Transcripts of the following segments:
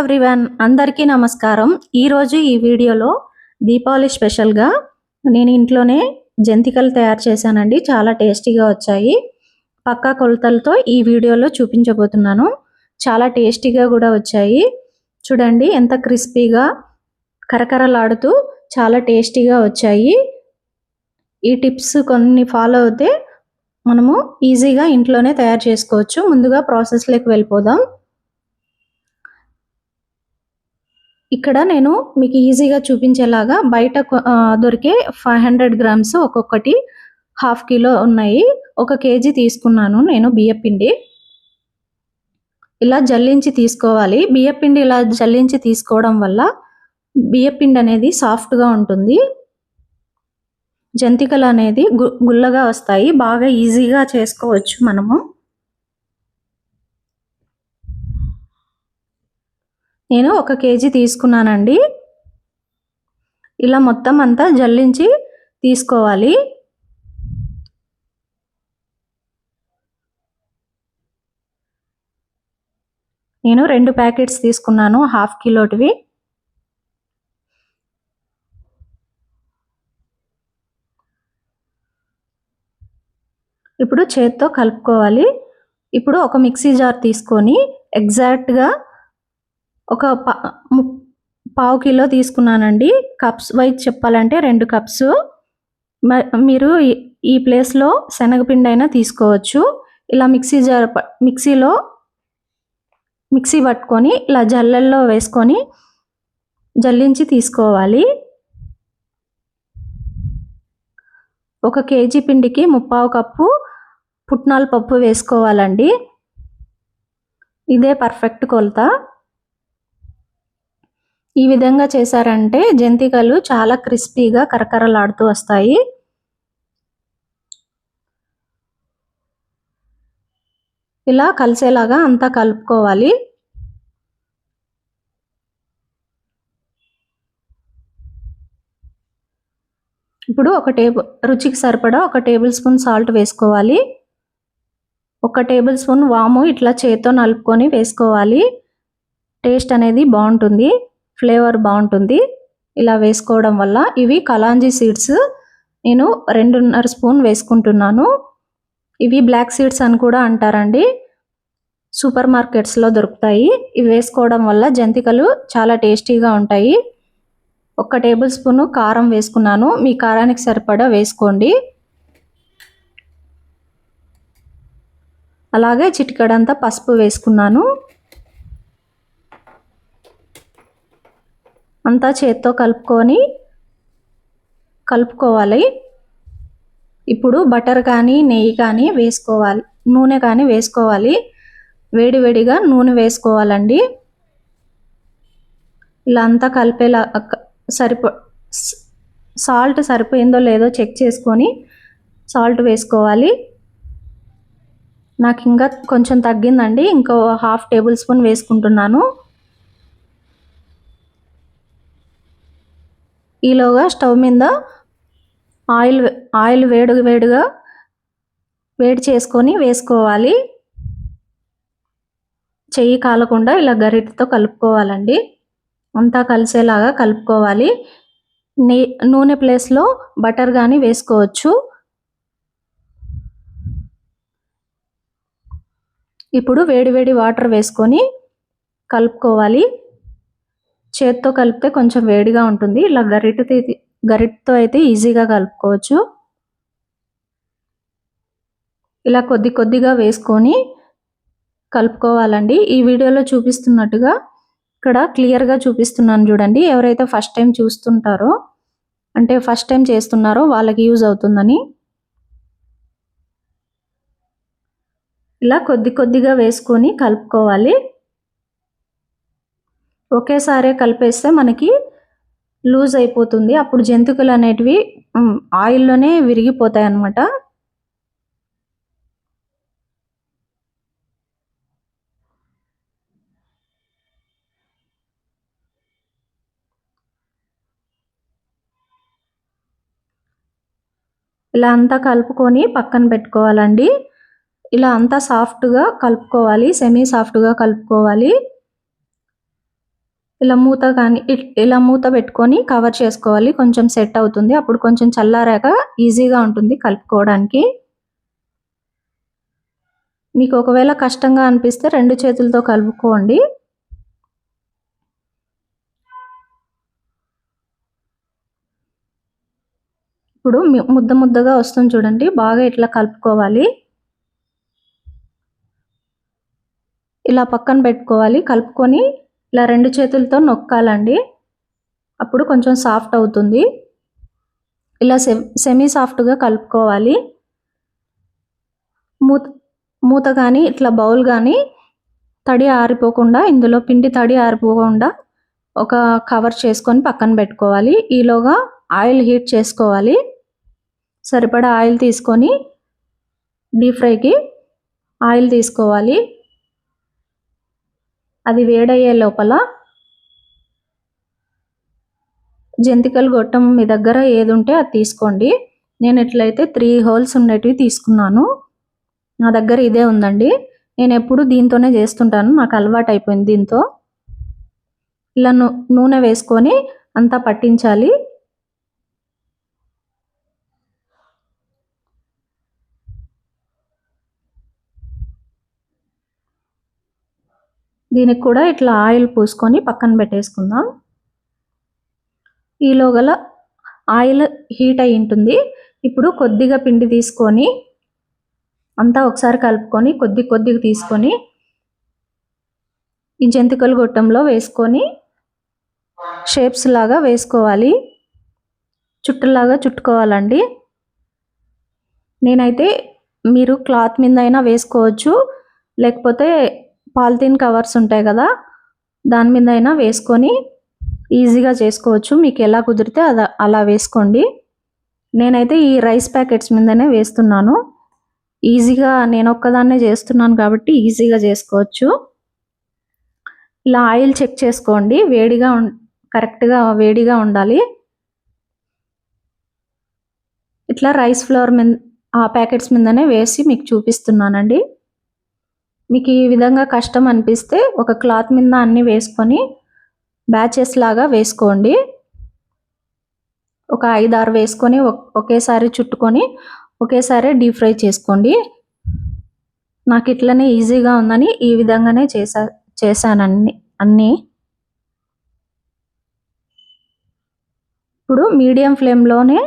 Everyone అందరికీ నమస్కారం. ఈరోజు ఈ వీడియోలో దీపావళి స్పెషల్గా నేను ఇంట్లోనే జంతికలు తయారు చేశానండి. చాలా టేస్టీగా వచ్చాయి. పక్కా కొలతలతో ఈ వీడియోలో చూపించబోతున్నాను. చాలా టేస్టీగా కూడా వచ్చాయి. చూడండి ఎంత క్రిస్పీగా కరకరలాడుతూ చాలా టేస్టీగా వచ్చాయి. ఈ టిప్స్ కొన్ని ఫాలో అవుతే మనము ఈజీగా ఇంట్లోనే తయారు చేసుకోవచ్చు. ముందుగా ప్రాసెస్లోకి వెళ్ళిపోదాం. ఇక్కడ నేను మీకు ఈజీగా చూపించేలాగా బయట దొరికే ఫైవ్ హండ్రెడ్ గ్రామ్స్ ఒక్కొక్కటి హాఫ్ కిలో ఉన్నాయి. ఒక కేజీ తీసుకున్నాను నేను బియ్యపిండి ఇలా జల్లించి తీసుకోవాలి. బియ్యపిండి ఇలా జల్లించి తీసుకోవడం వల్ల బియ్యపిండి అనేది సాఫ్ట్గా ఉంటుంది. జంతికలు అనేది గు- గుల్లగా వస్తాయి. బాగా ఈజీగా చేసుకోవచ్చు మనము. నేను ఒక కేజీ తీసుకున్నానండి. ఇలా మొత్తం అంతా జల్లించి తీసుకోవాలి. నేను రెండు ప్యాకెట్స్ తీసుకున్నాను హాఫ్ కిలోటివి. ఇప్పుడు చేత్తో కలుపుకోవాలి. ఇప్పుడు ఒక మిక్సీ జార్ తీసుకొని ఎగ్జాక్ట్గా ఒక పా ము- పావు కిలో తీసుకున్నానండి. కప్స్ వైజ్ చెప్పాలంటే రెండు కప్స్. మ- మీరు ఈ- ప్లేస్లో శనగపిండి అయినా తీసుకోవచ్చు. ఇలా మిక్సీ జార్ ప- మిక్సీలో మిక్సీ పట్టుకొని ఇలా జల్లల్లో వేసుకొని జల్లించి తీసుకోవాలి. ఒక కేజీ పిండికి ముప్పావు కప్పు పుట్నాల పప్పు వేసుకోవాలండి. ఇదే పర్ఫెక్ట్ కొలత. ఈ విధంగా చేశారంటే జంతికలు చాలా క్రిస్పీగా కరకరలాడుతూ వస్తాయి. ఇలా కలిసేలాగా అంతా కలుపుకోవాలి. ఇప్పుడు ఒక టేబుల్ రుచికి సరిపడా ఒక టేబుల్ స్పూన్ సాల్ట్ వేసుకోవాలి. ఒక టేబుల్ స్పూన్ వాము ఇట్లా చేత్తో నలుపుకొని వేసుకోవాలి. టేస్ట్ అనేది బాగుంటుంది. ఫ్లేవర్ బాగుంటుంది. ఇలా వేసుకోవడం వల్ల ఇవి కలాంజీ సీడ్స్ నేను రెండున్నర స్పూన్ వేసుకుంటున్నాను. ఇవి బ్లాక్ సీడ్స్ అని కూడా అంటారండి. సూపర్ మార్కెట్స్లో దొరుకుతాయి. ఇవి వేసుకోవడం వల్ల జంతికలు చాలా టేస్టీగా ఉంటాయి. ఒక టేబుల్ స్పూన్ కారం వేసుకున్నాను. మీ కారానికి సరిపడా వేసుకోండి. అలాగే చిటికడంతా పసుపు వేసుకున్నాను. అంతా చేత్తో కలుపుకొని కలుపుకోవాలి. ఇప్పుడు బటర్ కానీ నెయ్యి కానీ వేసుకోవాలి. నూనె కానీ వేసుకోవాలి. వేడివేడిగా నూనె వేసుకోవాలండి. ఇలా అంతా కలిపేలా సరిపో సాల్ట్ సరిపోయిందో లేదో చెక్ చేసుకొని సాల్ట్ వేసుకోవాలి. నాకు ఇంకా కొంచెం తగ్గిందండి. ఇంకో హాఫ్ టేబుల్ స్పూన్ వేసుకుంటున్నాను. ఈలోగా స్టవ్ మీద ఆయిల్ ఆయిల్ వేడి వేడిగా వేడి చేసుకొని వేసుకోవాలి. చెయ్యి కాలకుండా ఇలా గరిటతో కలుపుకోవాలండి. అంతా కలిసేలాగా కలుపుకోవాలి. నే నూనె ప్లేస్లో బటర్ కానీ వేసుకోవచ్చు. ఇప్పుడు వేడివేడి వాటర్ వేసుకొని కలుపుకోవాలి. చేత్తో కలిపితే కొంచెం వేడిగా ఉంటుంది. ఇలా గరిటెతో గరిటతో అయితే ఈజీగా కలుపుకోవచ్చు. ఇలా కొద్ది కొద్దిగా వేసుకొని కలుపుకోవాలండి. ఈ వీడియోలో చూపిస్తున్నట్టుగా ఇక్కడ క్లియర్గా చూపిస్తున్నాను చూడండి. ఎవరైతే ఫస్ట్ టైం చూస్తుంటారో అంటే ఫస్ట్ టైం చేస్తున్నారో వాళ్ళకి యూజ్ అవుతుందని. ఇలా కొద్ది కొద్దిగా వేసుకొని కలుపుకోవాలి. ఒకేసారి కలిపేస్తే మనకి లూజ్ అయిపోతుంది. అప్పుడు జంతికలు అనేటివి ఆయిల్లోనే విరిగిపోతాయి అన్నమాట. ఇలా అంతా కలుపుకొని పక్కన పెట్టుకోవాలండి. ఇలా అంతా సాఫ్ట్గా కలుపుకోవాలి సెమీ సాఫ్ట్గా కలుపుకోవాలి. ఇలా మూత కానీ ఇలా మూత పెట్టుకొని కవర్ చేసుకోవాలి. కొంచెం సెట్ అవుతుంది. అప్పుడు కొంచెం చల్లారాక ఈజీగా ఉంటుంది కలుపుకోవడానికి. మీకు ఒకవేళ కష్టంగా అనిపిస్తే రెండు చేతులతో కలుపుకోండి. ఇప్పుడు ముద్ద ముద్దగా వస్తుంది చూడండి. బాగా ఇట్లా కలుపుకోవాలి. ఇలా పక్కన పెట్టుకోవాలి. కలుపుకొని ఇలా రెండు చేతులతో నొక్కాలండి. అప్పుడు కొంచెం సాఫ్ట్ అవుతుంది. ఇలా సెమీ సాఫ్ట్గా కలుపుకోవాలి. మూత మూత కానీ ఇట్లా బౌల్ కానీ తడి ఆరిపోకుండా ఇందులో పిండి తడి ఆరిపోకుండా ఒక కవర్ చేసుకొని పక్కన పెట్టుకోవాలి. ఈలోగా ఆయిల్ హీట్ చేసుకోవాలి. సరిపడా ఆయిల్ తీసుకొని డీప్ ఫ్రైకి ఆయిల్ తీసుకోవాలి. అది వేడయ్యే లోపల జంతికలు గొట్టం మీ దగ్గర ఏది ఉంటే అది తీసుకోండి. నేను ఎట్లయితే త్రీ హోల్స్ ఉండేటివి తీసుకున్నాను. నా దగ్గర ఇదే ఉందండి. నేను ఎప్పుడు దీంతోనే చేస్తుంటాను. నాకు అలవాటు అయిపోయింది దీంతో. ఇలా నూనె వేసుకొని అంతా పట్టించాలి. దీనికి కూడా ఇట్లా ఆయిల్ పూసుకొని పక్కన పెట్టేసుకుందాం. ఈలోగల ఆయిల్ హీట్ అయి ఉంటుంది. ఇప్పుడు కొద్దిగా పిండి తీసుకొని అంతా ఒకసారి కలుపుకొని కొద్ది కొద్దిగా తీసుకొని ఈ జంతికలు గొట్టంలో వేసుకొని షేప్స్ లాగా వేసుకోవాలి. చుట్టలాగా చుట్టుకోవాలండి. నేనైతే మీరు క్లాత్ మీద అయినా వేసుకోవచ్చు. లేకపోతే పాలిథిన్ కవర్స్ ఉంటాయి కదా దాని మీద అయినా వేసుకొని ఈజీగా చేసుకోవచ్చు. మీకు ఎలా కుదిరితే అలా అలా వేసుకోండి. నేనైతే ఈ రైస్ ప్యాకెట్స్ మీదనే వేస్తున్నాను. ఈజీగా నేను ఒక్కదాన్నే చేస్తున్నాను కాబట్టి ఈజీగా చేసుకోవచ్చు. ఇలా ఆయిల్ చెక్ చేసుకోండి. వేడిగా కరెక్ట్గా వేడిగా ఉండాలి. ఇట్లా రైస్ ఫ్లోర్ మీద ఆ ప్యాకెట్స్ మీదనే వేసి మీకు చూపిస్తున్నానండి. మీకు ఈ విధంగా కష్టం అనిపిస్తే ఒక క్లాత్ మీద అన్నీ వేసుకొని బ్యాచెస్ లాగా వేసుకోండి. ఒక ఐదు ఆరు వేసుకొని ఒకేసారి చుట్టుకొని ఒకేసారి డీప్ ఫ్రై చేసుకోండి. నాకు ఇట్లనే ఈజీగా ఉందని ఈ విధంగానే చేసా చేశాను అన్ని అన్నీ. ఇప్పుడు మీడియం ఫ్లేమ్లోనే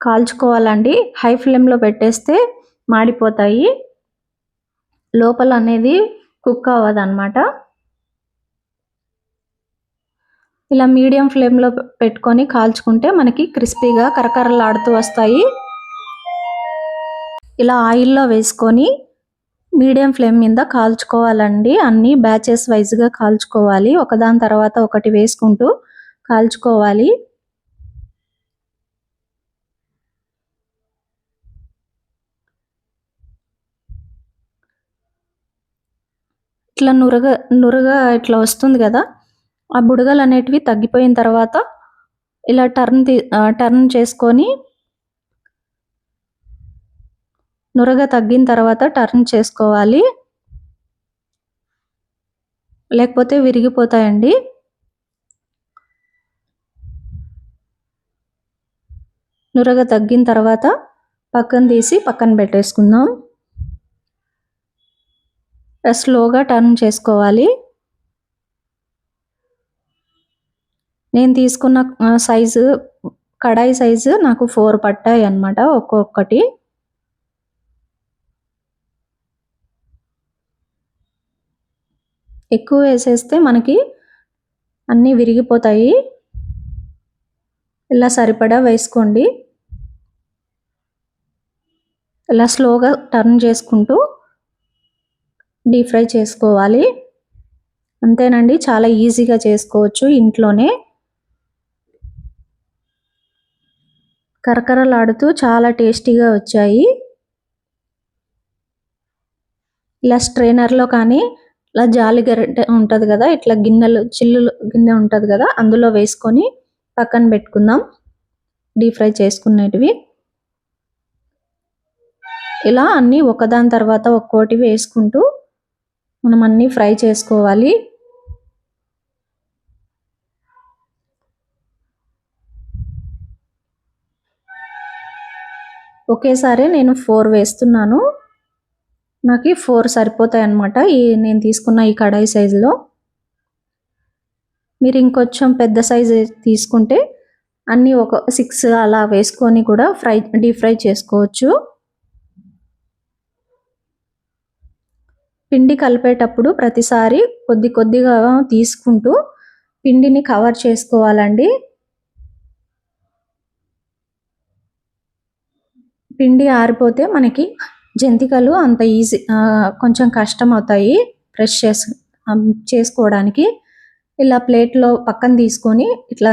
కాల్చుకోవాలండి. హై ఫ్లేమ్లో పెట్టేస్తే మాడిపోతాయి. లోపల అనేది కుక్ అవ్వదన్నమాట. ఇలా మీడియం ఫ్లేమ్లో పెట్టుకొని కాల్చుకుంటే మనకి క్రిస్పీగా కరకరలాడుతూ వస్తాయి. ఇలా ఆయిల్లో వేసుకొని మీడియం ఫ్లేమ్ మీద కాల్చుకోవాలండి. అన్నీ బ్యాచెస్ వైజ్గా కాల్చుకోవాలి. ఒకదాని తర్వాత ఒకటి వేసుకుంటూ కాల్చుకోవాలి. ఇట్లా నురగ నురగ ఇట్లా వస్తుంది కదా ఆ బుడగలు అనేటివి తగ్గిపోయిన తర్వాత ఇలా టర్న్ టర్న్ చేసుకొని నురగ తగ్గిన తర్వాత టర్న్ చేసుకోవాలి. లేకపోతే విరిగిపోతాయండి. నురగ తగ్గిన తర్వాత పక్కన తీసి పక్కన పెట్టేసుకుందాం. స్లోగా టర్న్ చేసుకోవాలి. నేను తీసుకున్న సైజు కడాయి సైజు నాకు ఫోర్ పట్టాయి అన్నమాట ఒక్కొక్కటి. ఎక్కువ వేసేస్తే మనకి అన్నీ విరిగిపోతాయి. ఇలా సరిపడా వేసుకోండి. ఇలా స్లోగా టర్న్ చేసుకుంటూ డీప్ ఫ్రై చేసుకోవాలి. అంతేనండి చాలా ఈజీగా చేసుకోవచ్చు ఇంట్లోనే. కరకరలాడుతూ చాలా టేస్టీగా వచ్చాయి. ఇలా స్ట్రైనర్లో కానీ ఇలా జాలి గరిటె ఉంటుంది కదా ఇట్లా గిన్నెలు చిల్లులు గిన్నె ఉంటుంది కదా అందులో వేసుకొని పక్కన పెట్టుకుందాం. డీప్ ఫ్రై చేసుకునేటివి. ఇలా అన్నీ ఒకదాని తర్వాత ఒక్కోటి వేసుకుంటూ మనం అన్నీ ఫ్రై చేసుకోవాలి. ఒకేసారి నేను ఫోర్ వేస్తున్నాను. నాకు ఫోర్ సరిపోతాయి అన్నమాట ఈ నేను తీసుకున్న ఈ కడాయి సైజులో. మీరు ఇంకొంచెం పెద్ద సైజు తీసుకుంటే అన్నీ ఒక సిక్స్ అలా వేసుకొని కూడా ఫ్రై డీప్ ఫ్రై చేసుకోవచ్చు. పిండి కలిపేటప్పుడు ప్రతిసారి కొద్ది కొద్దిగా తీసుకుంటూ పిండిని కవర్ చేసుకోవాలండి. పిండి ఆరిపోతే మనకి జంతికలు అంత ఈజీ కొంచెం కష్టం అవుతాయి ఫ్రెష్ చేసు చేసుకోవడానికి. ఇలా ప్లేట్లో పక్కన తీసుకొని ఇట్లా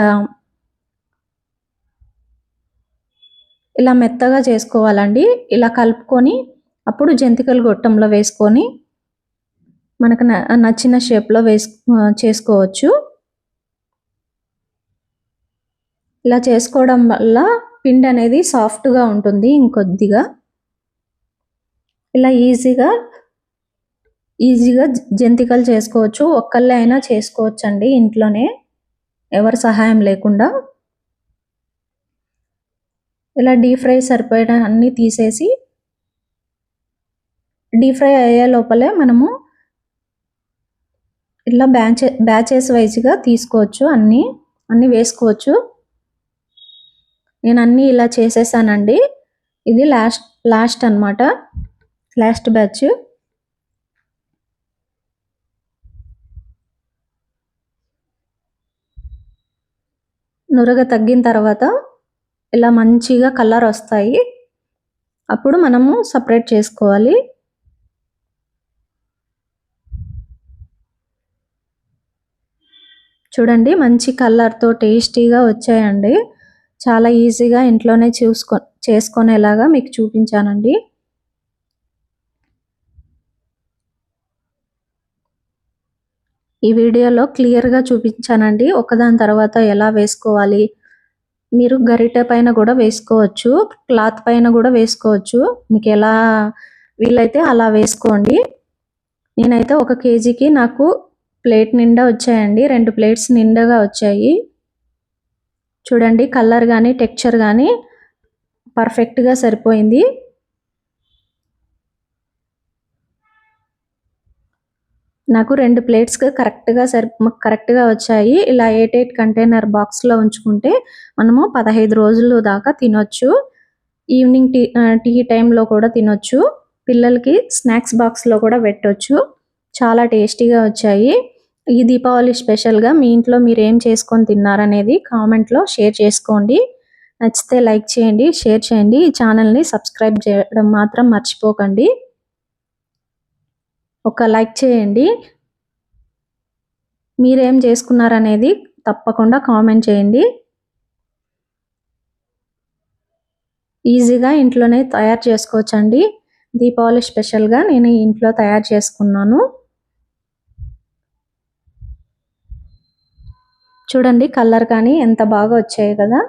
ఇలా మెత్తగా చేసుకోవాలండి. ఇలా కలుపుకొని అప్పుడు జంతికలు గొట్టంలో వేసుకొని మనకు నచ్చిన షేప్లో వేసు చేసుకోవచ్చు. ఇలా చేసుకోవడం వల్ల పిండి అనేది సాఫ్ట్గా ఉంటుంది ఇంకొద్దిగా. ఇలా ఈజీగా ఈజీగా జంతికలు చేసుకోవచ్చు. ఒక్కళ్ళే అయినా చేసుకోవచ్చు అండి ఇంట్లోనే. ఎవరి సహాయం లేకుండా. ఇలా డీప్ ఫ్రై సరిపోయడాన్ని తీసేసి డీప్ ఫ్రై అయ్యే లోపలే మనము ఇట్లా బ్యాచ్ బ్యాచెస్ వైజ్గా తీసుకోవచ్చు. అన్నీ అన్నీ వేసుకోవచ్చు. నేను అన్నీ ఇలా చేసేసానండి. ఇది లాస్ట్ లాస్ట్ అనమాట లాస్ట్ బ్యాచ్. నురగ తగ్గిన తర్వాత ఇలా మంచిగా కలర్ వస్తాయి. అప్పుడు మనము సపరేట్ చేసుకోవాలి. చూడండి మంచి కలర్తో టేస్టీగా వచ్చాయండి. చాలా ఈజీగా ఇంట్లోనే చూసుకో చేసుకునేలాగా మీకు చూపించానండి. ఈ వీడియోలో క్లియర్గా చూపించానండి ఒకదాని తర్వాత ఎలా వేసుకోవాలి. మీరు గరిటె పైన కూడా వేసుకోవచ్చు క్లాత్ పైన కూడా వేసుకోవచ్చు. మీకు ఎలా వీలైతే అలా వేసుకోండి. నేనైతే ఒక కేజీకి నాకు ప్లేట్ నిండా వచ్చాయండి. రెండు ప్లేట్స్ నిండాగా వచ్చాయి. చూడండి కలర్ కానీ టెక్చర్ కానీ పర్ఫెక్ట్గా సరిపోయింది. నాకు రెండు ప్లేట్స్ కరెక్ట్గా సరి కరెక్ట్గా వచ్చాయి. ఇలా ఎయిట్ ఎయిట్ కంటైనర్ బాక్స్లో ఉంచుకుంటే మనము పదహైదు రోజులు దాకా తినొచ్చు. ఈవినింగ్ టీ టీ టైంలో కూడా తినొచ్చు. పిల్లలకి స్నాక్స్ బాక్స్లో కూడా పెట్టొచ్చు. చాలా టేస్టీగా వచ్చాయి. ఈ దీపావళి స్పెషల్గా మీ ఇంట్లో మీరు ఏం చేసుకొని తిన్నారనేది కామెంట్లో షేర్ చేసుకోండి. నచ్చితే లైక్ చేయండి షేర్ చేయండి. ఈ ఛానల్ని సబ్స్క్రైబ్ చేయడం మాత్రం మర్చిపోకండి. ఒక లైక్ చేయండి. మీరేం చేసుకున్నారనేది తప్పకుండా కామెంట్ చేయండి. ఈజీగా ఇంట్లోనే తయారు చేసుకోవచ్చండి. దీపావళి స్పెషల్గా నేను ఇంట్లో తయారు చేసుకున్నాను. చూడండి కలర్ కానీ ఎంత బాగా వచ్చాయి కదా.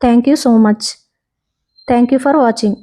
Thank you so much thank you for watching